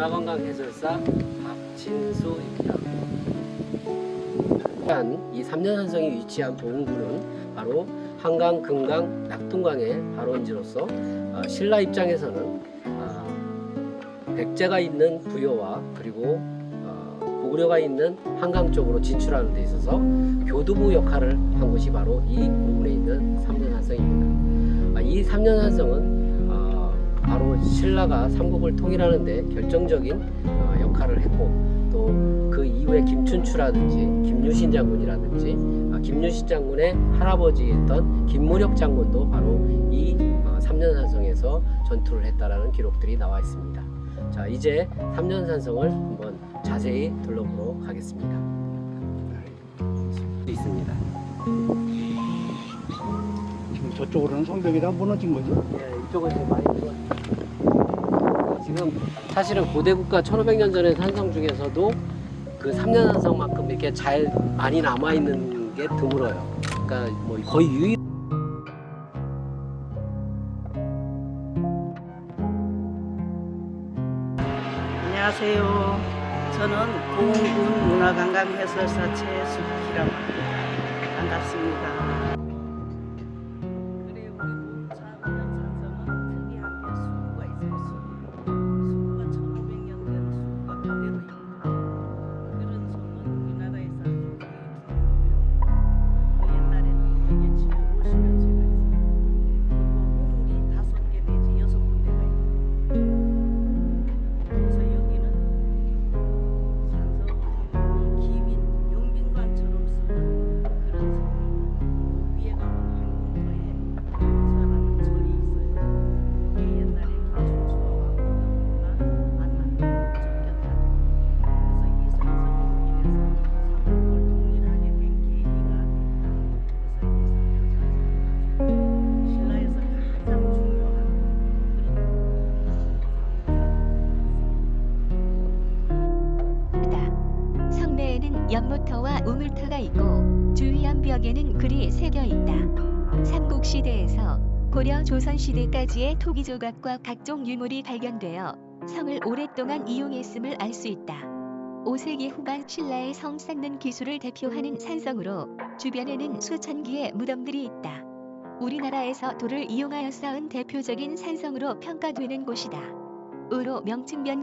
문화관광 해설사 박진수입니다. 이 삼년산성이 위치한 보은군은 바로 한강, 금강, 낙동강의 발원지로서 어, 신라 입장에서는 어, 백제가 있는 부여와 그리고 어, 고구려가 있는 한강 쪽으로 진출하는 데 있어서 교두부 역할을 한 곳이 바로 이 부근에 있는 삼년산성입니다. 아, 이 삼년산성은 어, 바로 신라가 삼국을 통일하는데 결정적인 어, 역할을 했고 또 그 이후에 김춘추라든지 김유신 장군이라든지 아, 김유신 장군의 할아버지였던 김무력 장군도 바로 이 어, 삼년산성에서 전투를 했다라는 기록들이 나와 있습니다. 자 이제 삼년산성을 한번 자세히 둘러보러 가겠습니다. 있습니다. 지금 저쪽으로는 성벽이 다 무너진 거죠? 예, 이쪽은 지금 많이 들어왔죠. 지금 사실은 고대 국가 1500년 전의 산성 중에서도 그 3년 산성만큼 이렇게 잘 많이 남아 있는 게 드물어요. 그러니까 뭐 거의 유일 안녕하세요. 저는 보은군 문화관광해설사 최숙희라고 합니다. 반갑습니다. 연못터와 우물터가 있고 주위 연벽에는 글이 새겨 있다. 삼국시대에서 고려 조선시대까지의 토기 조각과 각종 유물이 발견되어 성을 오랫동안 이용했음을 알 수 있다. 5세기 후반 신라의 성 쌓는 기술을 대표하는 산성으로 주변에는 수천 개의 무덤들이 있다. 우리나라에서 돌을 이용하여 쌓은 대표적인 산성으로 평가되는 곳이다. 의로 명칭변